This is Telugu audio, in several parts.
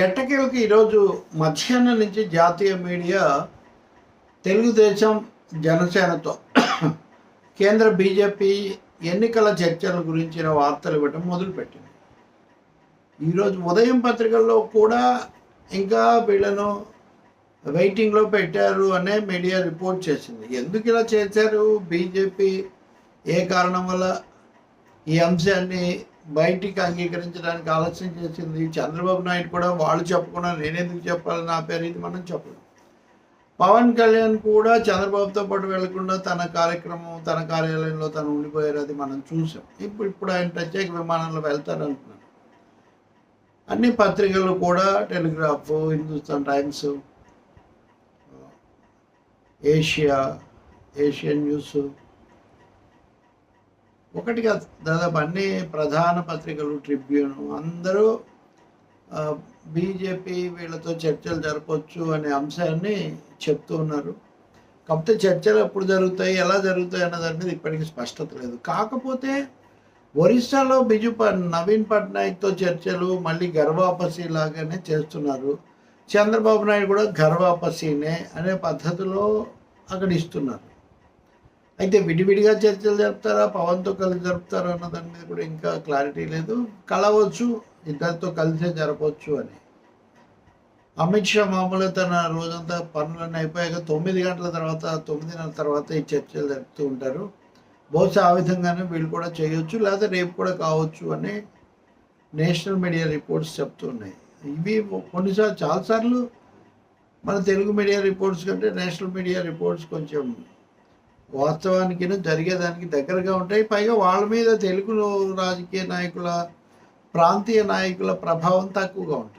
ఎట్టకేలకు ఈరోజు మధ్యాహ్నం నుంచి జాతీయ మీడియా తెలుగుదేశం జనసేనతో కేంద్ర బీజేపీ ఎన్నికల చర్చల గురించిన వార్తలు ఇవ్వడం మొదలుపెట్టింది. ఈరోజు ఉదయం పత్రికల్లో కూడా ఇంకా వీళ్ళను వెయిటింగ్లో పెట్టారు అనే మీడియా రిపోర్ట్ చేసింది. ఎందుకు ఇలా చేశారు? బీజేపీ ఏ కారణం వల్ల ఈ అంశాన్ని బయటికి అంగీకరించడానికి ఆలస్యం చేసింది. చంద్రబాబు నాయుడు కూడా వాళ్ళు చెప్పకుండా నేనెందుకు చెప్పాలి? నా పేరు ఇది మనం చెప్పలేం. పవన్ కళ్యాణ్ కూడా చంద్రబాబుతో పాటు వెళ్ళకుండా తన కార్యక్రమం తన కార్యాలయంలో తను ఉండిపోయారు. అది మనం చూసాం. ఇప్పుడు ఇప్పుడు ఆయన ప్రత్యేక విమానంలో వెళ్తారు అన్ని పత్రికలు కూడా Telegraph Hindustan Times Asia Asian News ఒకటిగా దాదాపు అన్ని ప్రధాన పత్రికలు ట్రిబ్యూన్ అందరూ బీజేపీ వీళ్ళతో చర్చలు జరపచ్చు అనే అంశాన్ని చెప్తూ ఉన్నారు. కాకపోతే చర్చలు ఎప్పుడు జరుగుతాయి ఎలా జరుగుతాయి అన్న దాని మీద ఇప్పటికీ స్పష్టత లేదు. కాకపోతే ఒరిస్సాలో బిజు ప నవీన్ పట్నాయక్తో చర్చలు మళ్ళీ గర్వాపసి లాగానే చేస్తున్నారు. చంద్రబాబు నాయుడు కూడా గర్వాపసినే అనే పద్ధతిలో అక్కడ ఇస్తున్నారు. అయితే విడివిడిగా చర్చలు జరుపుతారా? పవన్తో కలిసి జరుపుతారా అన్న దాని మీద కూడా ఇంకా క్లారిటీ లేదు. కలవచ్చు ఇద్దరితో కలిసే జరపవచ్చు అని. అమిత్ షా మామూలుగా తన రోజంతా పనులన్నీ అయిపోయాక తొమ్మిది గంటల తర్వాత తొమ్మిదిన్నర తర్వాత ఈ చర్చలు జరుపుతూ ఉంటారు. బహుశా ఆ విధంగానే వీళ్ళు కూడా చేయొచ్చు లేదా రేపు కూడా కావచ్చు అని నేషనల్ మీడియా రిపోర్ట్స్ చెప్తున్నాయి. ఇవి కొన్నిసార్లు చాలాసార్లు మన తెలుగు మీడియా రిపోర్ట్స్ కంటే నేషనల్ మీడియా రిపోర్ట్స్ కొంచెం వాస్తవానికి జరిగేదానికి దగ్గరగా ఉంటాయి. పైగా వాళ్ళ మీద తెలుగు రాజకీయ నాయకుల ప్రాంతీయ నాయకుల ప్రభావం తక్కువగా ఉంటుంది.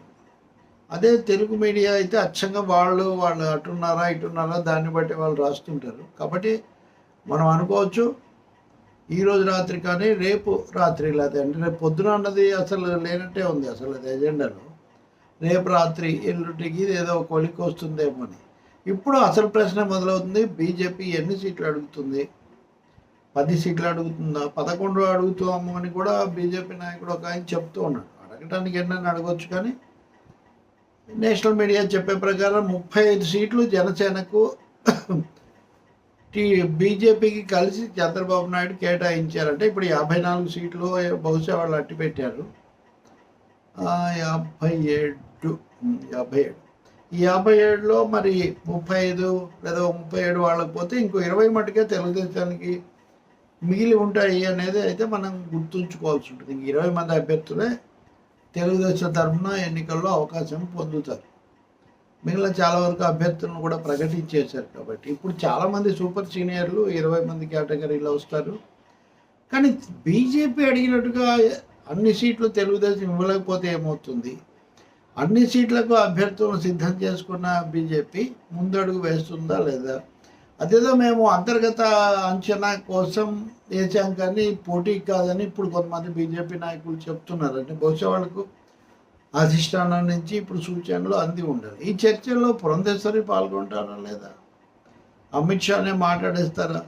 అదే తెలుగు మీడియా అయితే అచ్చంగా వాళ్ళు వాళ్ళు అటున్నారా ఇటున్నారా దాన్ని బట్టి వాళ్ళు రాస్తుంటారు. కాబట్టి మనం అనుకోవచ్చు ఈరోజు రాత్రి కానీ రేపు రాత్రి లేదా అంటే రేపు పొద్దున అన్నది అసలు లేనట్టే ఉంది. అసలు అది ఎజెండాలో రేపు రాత్రి ఎల్లుంటికి ఏదో కొలికి వస్తుందేమో అని. ఇప్పుడు అసలు ప్రశ్న మొదలవుతుంది. బీజేపీ ఎన్ని సీట్లు అడుగుతుంది? పది సీట్లు అడుగుతుందా? పదకొండు అడుగుతాము అని కూడా బీజేపీ నాయకుడు ఒక ఆయన చెప్తూ ఉన్నాడు. అడగటానికి ఎన్నైనా అడగొచ్చు కానీ నేషనల్ మీడియా చెప్పే ప్రకారం ముప్పై ఐదు సీట్లు జనసేనకు టీ బీజేపీకి కలిసి చంద్రబాబు నాయుడు కేటాయించారంటే ఇప్పుడు యాభై నాలుగు సీట్లు బహుశా వాళ్ళు అట్టి పెట్టారు యాభై ఏడు యాభై ఏడు. యాభై ఏడులో మరి ముప్పై ఐదు లేదా ముప్పై ఏడు వాళ్ళకి పోతే ఇంకో ఇరవై మటుకే తెలుగుదేశానికి మిగిలి ఉంటాయి అనేది అయితే మనం గుర్తుంచుకోవాల్సి ఉంటుంది. ఇంక ఇరవై మంది అభ్యర్థులే తెలుగుదేశం తరఫున ఎన్నికల్లో అవకాశం పొందుతారు. మిగిలిన చాలా వరకు అభ్యర్థులను కూడా ప్రకటించేశారు కాబట్టి ఇప్పుడు చాలామంది సూపర్ సీనియర్లు ఇరవై మంది కేటగిరీలో వస్తారు. కానీ బీజేపీ అడిగినట్టుగా అన్ని సీట్లు తెలుగుదేశం ఇవ్వలేకపోతే ఏమవుతుంది? అన్ని సీట్లకు అభ్యర్థులను సిద్ధం చేసుకున్న బీజేపీ ముందడుగు వేస్తుందా లేదా? అదేదో మేము అంతర్గత అంచనా కోసం వేసాం కానీ పోటీ కాదని ఇప్పుడు కొంతమంది బీజేపీ నాయకులు చెప్తున్నారు బహుశా వాళ్ళకు అధిష్టానం నుంచి ఇప్పుడు సూచనలు అంది ఉండాలి ఈ చర్చల్లో పురంధేశ్వరి పాల్గొంటారా లేదా? అమిత్ షానే మాట్లాడేస్తారా?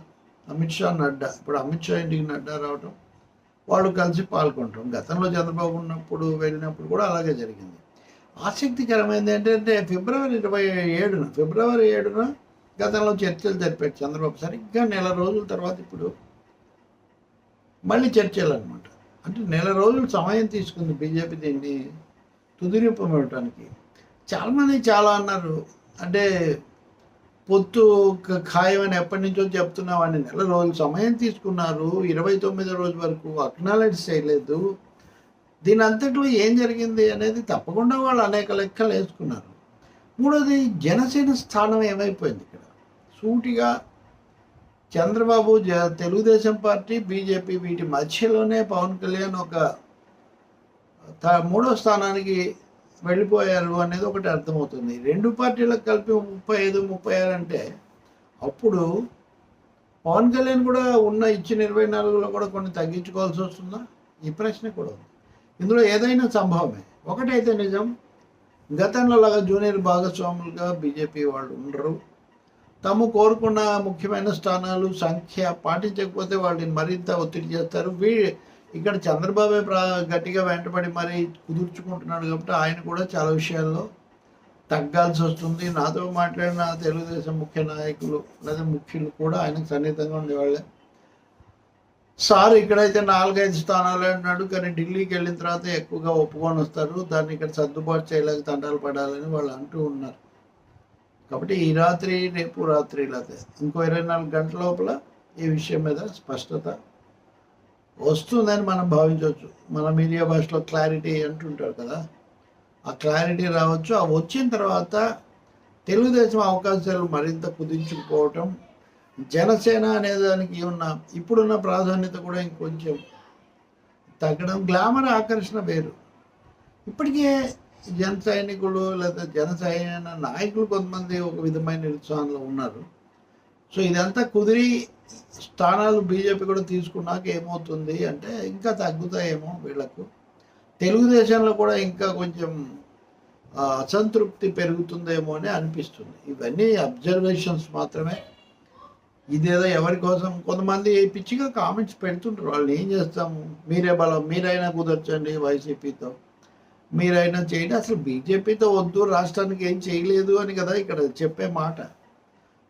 అమిత్ షా నడ్డా? ఇప్పుడు అమిత్ షా ఇంటికి నడ్డా రావటం వాళ్ళు కలిసి పాల్గొంటాం గతంలో చంద్రబాబు ఉన్నప్పుడు వెళ్ళినప్పుడు కూడా అలాగే జరిగింది. ఆసక్తికరమైనది ఏంటంటే ఫిబ్రవరి ఇరవై ఏడున ఫిబ్రవరి ఏడున గతంలో చర్చలు జరిపారు చంద్రబాబు. సరిగ్గా నెల రోజుల తర్వాత ఇప్పుడు మళ్ళీ చర్చలు అనమాట అంటే నెల రోజులు సమయం తీసుకుంది బీజేపీ దీన్ని తుదిరూపం ఇవ్వటానికి చాలామంది చాలా అన్నారు అంటే పొత్తు ఖాయమని ఎప్పటి నుంచో చెప్తున్నామని నెల రోజులు సమయం తీసుకున్నారు ఇరవై తొమ్మిదో రోజు వరకు అక్నాలెడ్జ్ చేయలేదు. దీని అంతట్లో ఏం జరిగింది అనేది తప్పకుండా వాళ్ళు అనేక లెక్కలు వేసుకున్నారు. మూడోది జనసేన స్థానం ఏమైపోయింది ఇక్కడ? సూటిగా చంద్రబాబు జ తెలుగుదేశం పార్టీ బీజేపీ వీటి మధ్యలోనే పవన్ కళ్యాణ్ ఒక త- మూడో స్థానానికి వెళ్ళిపోయారు అనేది ఒకటి అర్థమవుతుంది. రెండు పార్టీలకు కలిపి ముప్పై ఐదు ముప్పై ఆరు అంటే అప్పుడు పవన్ కళ్యాణ్ కూడా ఉన్న ఇచ్చిన ఇరవై నాలుగులో కూడా కొన్ని తగ్గించుకోవాల్సి వస్తుందా? ఈ ప్రశ్న కూడా ఉంది. ఇందులో ఏదైనా సంభవమే. ఒకటైతే నిజం గతంలో లాగా జూనియర్ భాగస్వాములుగా బీజేపీ వాళ్ళు ఉండరు. తాము కోరుకున్న ముఖ్యమైన స్థానాలు సంఖ్య పాటించకపోతే వాళ్ళని మరింత ఒత్తిడి చేస్తారు. వీ ఇక్కడ చంద్రబాబే గట్టిగా వెంటబడి మరీ కుదుర్చుకుంటున్నాడు కాబట్టి ఆయన కూడా చాలా విషయాల్లో తగ్గాల్సి వస్తుంది. నాతో మాట్లాడిన తెలుగుదేశం ముఖ్య నాయకులు లేదా ముఖ్యులు కూడా ఆయనకు సన్నిహితంగా ఉండేవాళ్ళే. సార్ ఇక్కడైతే నాలుగైదు స్థానాలు అన్నాడు కానీ ఢిల్లీకి వెళ్ళిన తర్వాత ఎక్కువగా ఒప్పుకొని వస్తారు. దాన్ని ఇక్కడ సర్దుబాటు చేయలేక తంటాలు పడాలని వాళ్ళు అంటూ ఉన్నారు. కాబట్టి ఈ రాత్రి రేపు రాత్రి లేకపోతే ఇంకో ఇరవై నాలుగు గంటల లోపల ఈ విషయం మీద స్పష్టత వస్తుందని మనం భావించవచ్చు. మన మీడియా భాషలో క్లారిటీ అంటుంటారు కదా. ఆ క్లారిటీ రావచ్చు. ఆ వచ్చిన తర్వాత తెలుగుదేశం అవకాశాలు మరింత కుదించుకుపోవటం జనసేన అనే దానికి ఉన్న ఇప్పుడున్న ప్రాధాన్యత కూడా ఇంకొంచెం తగ్గడం గ్లామర్ ఆకర్షణ వేరు. ఇప్పటికే జన సైనికులు లేదా జన సైన నాయకులు కొంతమంది ఒక విధమైన నిరుత్సాహంలో ఉన్నారు. సో ఇదంతా కుదిరి స్థానాలు బీజేపీ కూడా తీసుకున్నాక ఏమవుతుంది అంటే ఇంకా తగ్గుతాయేమో వీళ్ళకు. తెలుగుదేశంలో కూడా ఇంకా కొంచెం అసంతృప్తి పెరుగుతుందేమో అని అనిపిస్తుంది. ఇవన్నీ అబ్జర్వేషన్స్ మాత్రమే. ఇదేదో ఎవరి కోసం? కొంతమంది పిచ్చిగా కామెంట్స్ పెడుతుంటారు. వాళ్ళు ఏం చేస్తాము? మీరే బలం మీరైనా కుదర్చండి వైసీపీతో. మీరైనా చేయండి. అసలు బీజేపీతో వద్దు రాష్ట్రానికి ఏం చేయలేదు అని కదా ఇక్కడ చెప్పే మాట.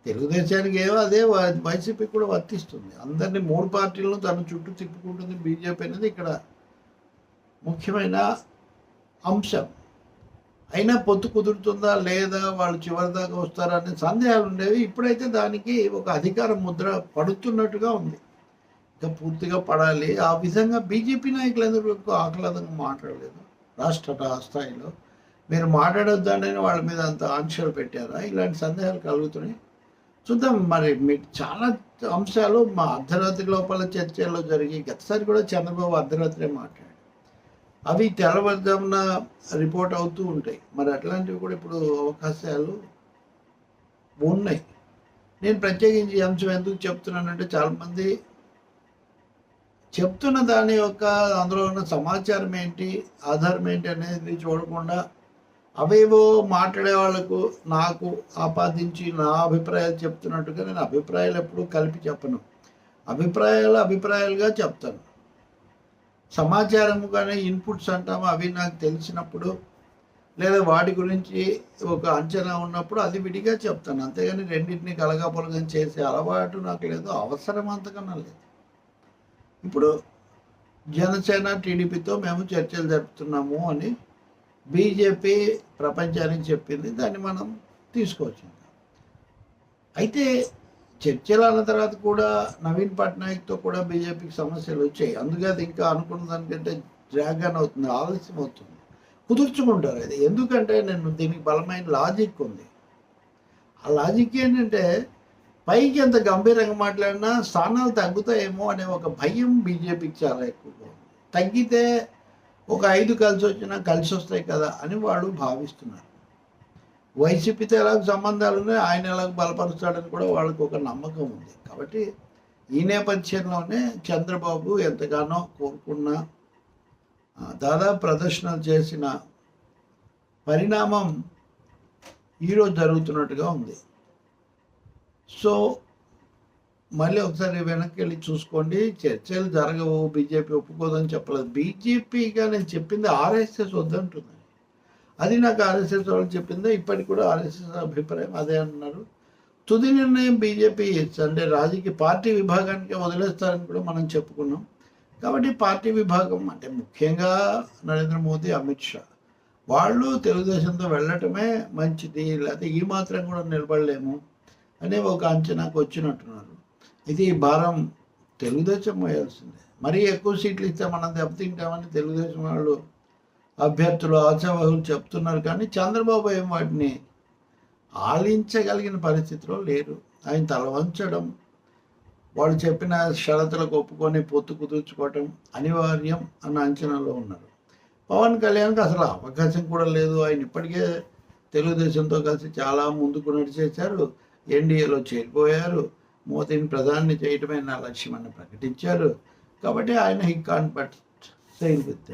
తెలుగుదేశానికి ఏమో అదే వైసీపీ కూడా వర్తిస్తుంది. అందరినీ మూడు పార్టీలను తన చుట్టూ తిప్పుకుంటుంది బీజేపీ అనేది ఇక్కడ ముఖ్యమైన అంశం. అయినా పొత్తు కుదురుతుందా లేదా వాళ్ళు చివరి దాకా వస్తారా అనే సందేహాలు ఉండేవి. ఇప్పుడైతే దానికి ఒక అధికార ముద్ర పడుతున్నట్టుగా ఉంది. ఇంకా పూర్తిగా పడాలి. ఆ విధంగా బీజేపీ నాయకులు ఎందుకు ఎక్కువ ఆహ్లాదంగా మాట్లాడలేదు. రాష్ట్ర స్థాయిలో. మీరు మాట్లాడొద్దని వాళ్ళ మీద అంత ఆంక్షలు పెట్టారా? ఇలాంటి సందేహాలు కలుగుతున్నాయి. చూద్దాం మరి మీకు చాలా అంశాలు మా అర్ధరాత్రి లోపల చర్చల్లో జరిగి గతసారి కూడా చంద్రబాబు అర్ధరాత్రే మాట్లాడారు. అవి తెల్లవారుజామున రిపోర్ట్ అవుతూ ఉంటాయి. మరి అట్లాంటివి కూడా ఇప్పుడు అవకాశాలు ఉన్నాయి. నేను ప్రత్యేకించి ఈ అంశం ఎందుకు చెప్తున్నానంటే చాలామంది చెప్తున్న దాని యొక్క అందులో ఉన్న సమాచారం ఏంటి ఆధారం ఏంటి అనేది చూడకుండా అవేవో మాట్లాడే వాళ్ళకు నాకు ఆపాదించి నా అభిప్రాయాలు చెప్తున్నట్టుగా నేను అభిప్రాయాలు ఎప్పుడూ కలిపి చెప్పను. అభిప్రాయాలు అభిప్రాయాలుగా చెప్తాను. సమాచారము కానీ ఇన్పుట్స్ అంటాము? అవి నాకు తెలిసినప్పుడు లేదా వాటి గురించి ఒక అంచనా ఉన్నప్పుడు అది విడిగా చెప్తాను. అంతేగాని రెండింటిని కలగాపలగం చేసే అలవాటు నాకు లేదు అవసరం అంతకన్నా లేదు. ఇప్పుడు జనసేన టీడీపీతో మేము చర్చలు జరుపుతున్నాము అని బీజేపీ ప్రపంచానికి చెప్పింది దాన్ని మనం తీసుకొచ్చింది. అయితే చర్చలు అన్న తర్వాత కూడా నవీన్ పట్నాయక్తో కూడా బీజేపీకి సమస్యలు వచ్చాయి. అందుకే అది ఇంకా అనుకున్న దానికంటే డ్రాగన్ అవుతుంది ఆలస్యం అవుతుంది. కుదుర్చుకుంటారు అది. ఎందుకంటే నేను దీనికి బలమైన లాజిక్ ఉంది. ఆ లాజిక్ ఏంటంటే పైకి ఎంత గంభీరంగా మాట్లాడినా స్థానాలు తగ్గుతాయేమో అనే ఒక భయం బీజేపీకి చాలా ఎక్కువగా ఉంది. తగ్గితే ఒక ఐదు కలిసి వచ్చినా కలిసి వస్తాయి కదా అని వాళ్ళు భావిస్తున్నారు. వైసీపీతో ఎలాగ సంబంధాలు ఉన్నాయి ఆయన ఎలాగ బలపరుస్తాడని కూడా వాళ్ళకు ఒక నమ్మకం ఉంది. కాబట్టి ఈ నేపథ్యంలోనే చంద్రబాబు ఎంతగానో కోరుకున్న దాదాపు ప్రదర్శనలు చేసిన పరిణామం ఈరోజు జరుగుతున్నట్టుగా ఉంది. సో మళ్ళీ ఒకసారి వెనక్కి వెళ్ళి చూసుకోండి. చర్చలు జరగవు బీజేపీ ఒప్పుకోదని చెప్పలేదు. బీజేపీగా నేను చెప్పింది ఆర్ఎస్ఎస్ వద్దంటుంది. అది నాకు ఆర్ఎస్ఎస్ వాళ్ళు చెప్పిందే ఇప్పటికి కూడా ఆర్ఎస్ఎస్ అభిప్రాయం అదే అన్నారు. తుది నిర్ణయం బీజేపీ అంటే రాజకీయ పార్టీ విభాగానికి వదిలేస్తారని కూడా మనం చెప్పుకున్నాం. కాబట్టి పార్టీ విభాగం అంటే ముఖ్యంగా నరేంద్ర మోదీ అమిత్ షా. వాళ్ళు తెలుగుదేశంతో వెళ్ళటమే మంచిది లేకపోతే ఈ మాత్రం కూడా నిలబడలేము అనే ఒక అంచనాకు వచ్చినట్టున్నారు. ఇది ఈ భారం తెలుగుదేశం వేయాల్సిందే. మరీ ఎక్కువ సీట్లు ఇస్తే మనం దెబ్బతింటామని తెలుగుదేశం వాళ్ళు అభ్యర్థులు ఆశావాహులు చెప్తున్నారు కానీ చంద్రబాబు ఏం వాటిని ఆలించగలిగిన పరిస్థితిలో లేరు. ఆయన తల వంచడం వాళ్ళు చెప్పిన షరతులకు ఒప్పుకొని పొత్తు కుదుర్చుకోవటం అనివార్యం అన్న అంచనాలో ఉన్నారు. పవన్ కళ్యాణ్కి అసలు అవకాశం కూడా లేదు. ఆయన ఇప్పటికే తెలుగుదేశంతో కలిసి చాలా ముందుకు నడిచేశారు. ఎన్డీఏలో చేరిపోయారు. మోదీని ప్రధాని చేయటమే నా లక్ష్యం అని ప్రకటించారు. కాబట్టి ఆయన he can but sail with